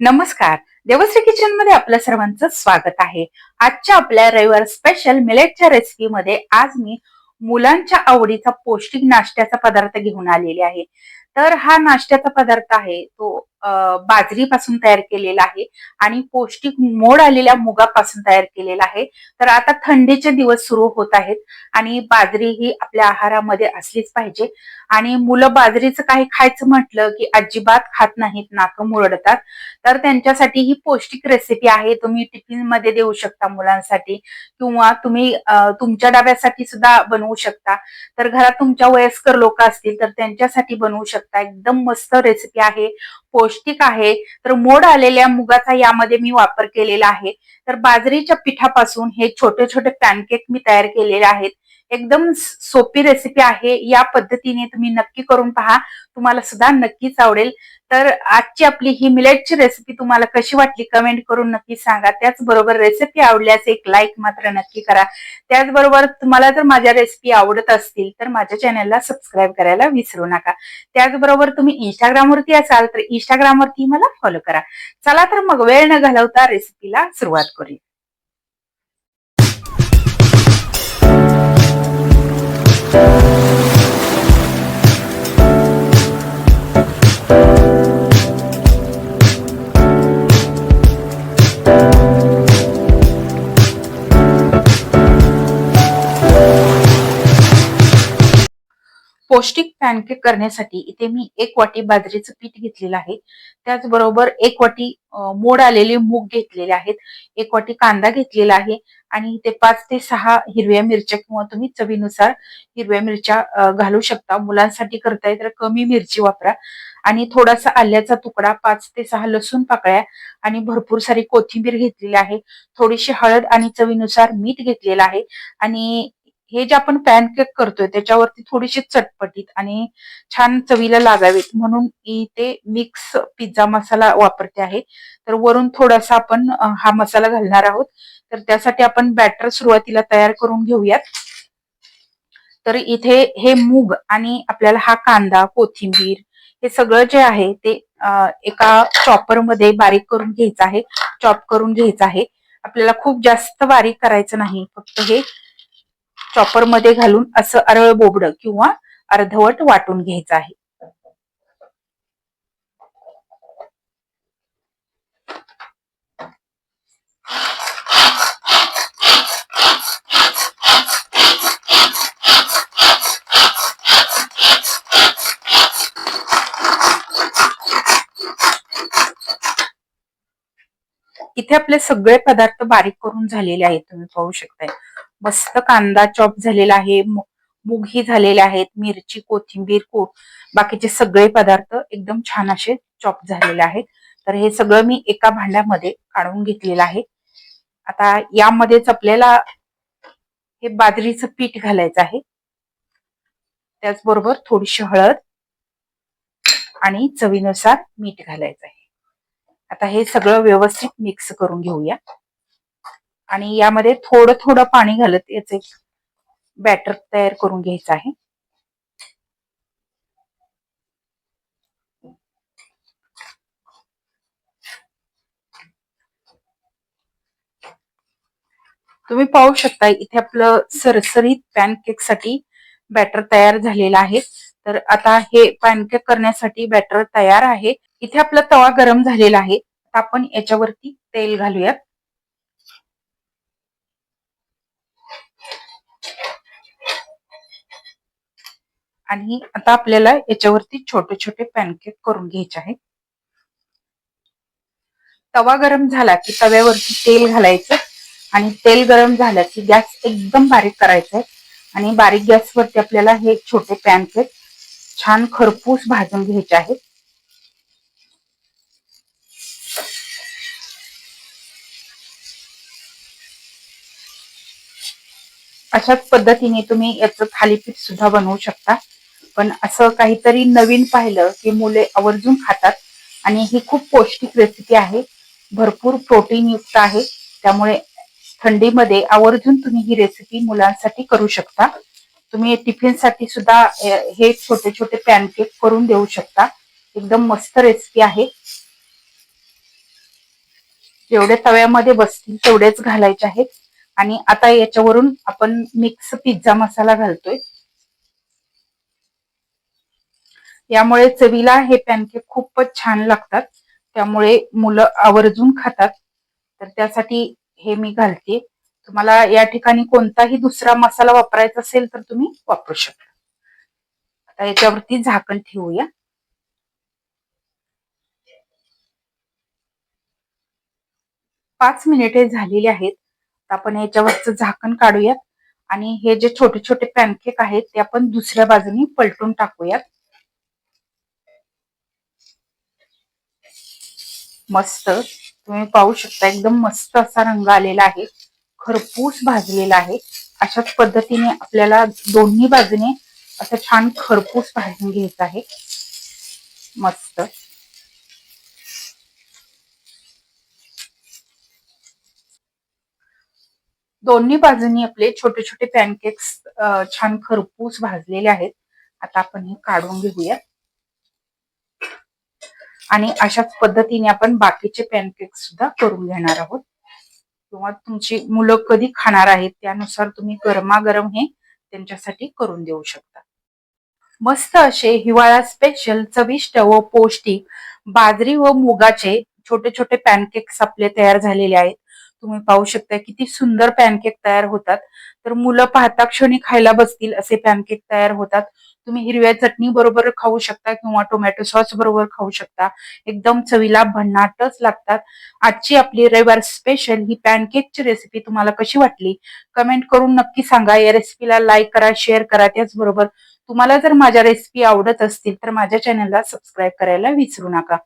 नमस्कार. देवश्री किचनमध्ये आपल्या सर्वांचं स्वागत आहे. आजच्या आपल्या रविवार स्पेशल मिलेटच्या रेसिपी मध्ये आज मी मुलांच्या आवडीचा पौष्टिक नाश्त्याचा पदार्थ घेऊन आलेले आहे. तर हा नाश्त्याचा पदार्थ आहे तो बाजरीपासून तयार केलेला आहे आणि पौष्टिक मोड आलेल्या मुगापासून तयार केलेला आहे. तर आता थंडीचे दिवस सुरू होत आहेत आणि बाजरी ही आपल्या आहारामध्ये असलीच पाहिजे. आणि मुलं बाजरीचं काही खायचं म्हटलं की अजिबात खात नाहीत नाकं मुरडतात. तर त्यांच्यासाठी ही पौष्टिक रेसिपी आहे. तुम्ही टिफिनमध्ये देऊ शकता मुलांसाठी किंवा तुम्ही तुमच्या डब्यासाठी सुद्धा बनवू शकता. तर घरात तुमच्या वयस्कर लोक असतील तर त्यांच्यासाठी बनवू शकता. एकदम मस्त रेसिपी आहे. पौष्टिक आहे तर मोड आलेल्या मुगाचा यामध्ये मी वापर केलेला आहे. तर बाजरीच्या पिठापासून हे छोटे छोटे पॅनकेक मी तयार केलेले आहेत. एकदम सोपी रेसिपी आहे. या पद्धतीने तुम्ही नक्की करून पहा. तुम्हाला सुद्धा नक्कीच आवडेल. तर आजची आपली ही मिलेटची रेसिपी तुम्हाला कशी वाटली कमेंट करून नक्की सांगा. त्याचबरोबर रेसिपी आवडल्यास एक लाईक मात्र नक्की करा. त्याचबरोबर तुम्हाला जर माझ्या रेसिपी आवडत असतील तर माझ्या चॅनलला सबस्क्राईब करायला विसरू नका. त्याचबरोबर तुम्ही इंस्टाग्रामवरती असाल तर इंस्टाग्रामवरती मला फॉलो करा. चला तर मग वेळ न घालवता रेसिपीला सुरुवात करूया. पौष्टिक पॅनकेक करण्यासाठी इथे मी एक वाटी बाजरीचं पीठ घेतलेलं आहे. त्याचबरोबर एक वाटी मोड आलेले मूग घेतलेले आहेत. एक वाटी कांदा घेतलेला आहे आणि इथे पाच ते सहा हिरव्या मिरच्या किंवा तुम्ही चवीनुसार हिरव्या मिरच्या घालू शकता. मुलांसाठी करताय तर कमी मिरची वापरा. आणि थोडासा आल्याचा तुकडा पाच ते सहा लसूण पाकळ्या आणि भरपूर सारी कोथिंबीर घेतलेली आहे. थोडीशी हळद आणि चवीनुसार मीठ घेतलेलं आहे. आणि हे जे आपण पॅनकेक करतोय त्याच्यावरती थोडीशी चटपटीत आणि छान चवीला लागावेत म्हणून इथे मिक्स पिझ्झा मसाला वापरते आहे. तर वरून थोडासा आपण हा मसाला घालणार आहोत. तर त्यासाठी आपण बॅटर सुरुवातीला तयार करून घेऊयात. तर इथे हे मूग आणि आपल्याला हा कांदा कोथिंबीर हे सगळं जे आहे ते एका चॉपरमध्ये बारीक करून घ्यायचं आहे. चॉप करून घ्यायचं आहे. आपल्याला खूप जास्त बारीक करायचं नाही. फक्त हे चॉपरमध्ये घालून असं अरळ बोबड किंवा अर्धवट वाटून घ्यायचं आहे. इथे आपले सगळे पदार्थ बारीक करून झालेले आहेत तुम्ही पाहू शकताय. मस्त कांदा चॉप झालेला आहे मु- मूगही झालेले आहेत मिरची कोथिंबीर को बाकीचे सगळे पदार्थ एकदम छान असे चॉप झालेले आहेत. तर हे सगळं मी एका भांड्यामध्ये काढून घेतलेलं आहे. आता यामध्येच आपल्याला हे बाजरीचं पीठ घालायचं आहे. त्याचबरोबर थोडीशी हळद आणि चवीनुसार मीठ घालायचं आहे. आता हे सगळं व्यवस्थित मिक्स करून घेऊया. आणि यामध्ये थोडं थोडं पाणी घालत याचे बॅटर तयार करून घ्यायचं आहे. तुम्ही पाहू शकता इथे आपलं सरसरीत पॅनकेकसाठी बॅटर तयार झालेलं आहे. तर आता हे पॅनकेक करण्यासाठी बॅटर तयार आहे. इथे आपला तवा गरम झालेला आहे. आपण याच्यावरती तेल घालूयात. आणि आता आपल्याला याच्यावरती छोटे छोटे पॅनकेक करून घ्यायचे आहेत. तवा गरम झाला की तव्यावरती तेल घालायचं आणि तेल गरम झालं की गॅस एकदम बारीक करायचा आहे. आणि बारीक गॅसवरती आपल्याला हे छोटे पॅनकेक छान खरपूस भाजून घ्यायचे आहेत. अशाच पद्धतीने तुम्ही याचं थालीपीठ सुद्धा बनवू शकता. पण असं काहीतरी नवीन पाहिलं की मुले आवर्जून खातात. आणि ही खूप पौष्टिक रेसिपी आहे. भरपूर प्रोटीन युक्त आहे. त्यामुळे थंडीमध्ये आवर्जून तुम्ही ही रेसिपी मुलांसाठी करू शकता. तुम्ही टिफिनसाठी सुद्धा हे छोटे छोटे पॅनकेक करून देऊ शकता. एकदम मस्त रेसिपी आहे. जेवढे तव्यामध्ये बसतील तेवढेच घालायचे आहेत. आणि आता याच्यावरून आपण मिक्स पिझ्झा मसाला घालतोय. यामुळे चवीला हे पॅनकेक खूपच छान लागतात. त्यामुळे मुलं आवर्जून खातात. तर त्यासाठी हे मी घालते. तुम्हाला या ठिकाणी कोणताही दुसरा मसाला वापरायचा असेल तर तुम्ही वापरू शकता. आता याच्यावरती झाकण ठेवूया. पाच मिनिटे झालेली आहेत. आपण याच्यावरचं झाकण काढूयात. आणि हे जे छोटे छोटे पॅनकेक आहेत ते आपण दुसऱ्या बाजूनी पलटून टाकूयात. मस्त. तुम्ही पाहू शकता एकदम मस्त असा रंग आलेला आहे. खरपूस भाजलेला आहे. अशाच पद्धतीने आपल्याला दोन्ही बाजूने असं छान खरपूस भाजून घ्यायचं आहे. मस्त. दोन्ही बाजूनी आपले छोटे छोटे पॅनकेक्स छान खरपूस भाजलेले आहेत. आता आपण हे काढून घेऊया. आणि अशाच पद्धतीने आपण बाकीचे पॅनकेक सुद्धा करून घेणार आहोत. किंवा तुमची मुलं कधी खाणार आहेत त्यानुसार तुम्ही गरमागरम हे त्यांच्यासाठी करून देऊ शकता. मस्त असे हिवाळा स्पेशल चविष्ट व पौष्टिक बाजरी व मुगाचे छोटे छोटे पॅनकेक्स आपले तयार झालेले आहेत. तुम्ही पाहू शकता किती सुंदर पॅनकेक तयार होतात. तर मुलं पाहता क्षणी खायला बसतील असे पॅनकेक तयार होतात. तुम्ही हिरव्या चटणी बरोबर खाऊ शकता किंवा टोमॅटो सॉस बरोबर खाऊ शकता. एकदम चवीला भन्नाटच लागतात. आजची आपली रविवार स्पेशल ही पॅनकेकची रेसिपी तुम्हाला कशी वाटली? कमेंट करून नक्की सांगा. या रेसिपीला लाईक करा शेअर करा. त्याचबरोबर तुम्हाला जर माझ्या रेसिपी आवडत असतील तर माझ्या चॅनलला सबस्क्राईब करायला विसरू नका.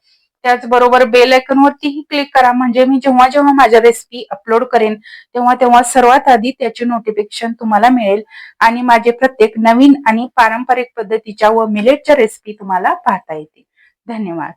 त्याचबरोबर बेल आयकॉनवरतीही क्लिक करा. म्हणजे मी जेव्हा जेव्हा माझ्या रेसिपी अपलोड करेन तेव्हा तेव्हा सर्वात आधी त्याचे नोटिफिकेशन तुम्हाला मिळेल. आणि माझे प्रत्येक नवीन आणि पारंपरिक पद्धतीच्या व मिलेटच्या रेसिपी तुम्हाला पाहता येतील. धन्यवाद.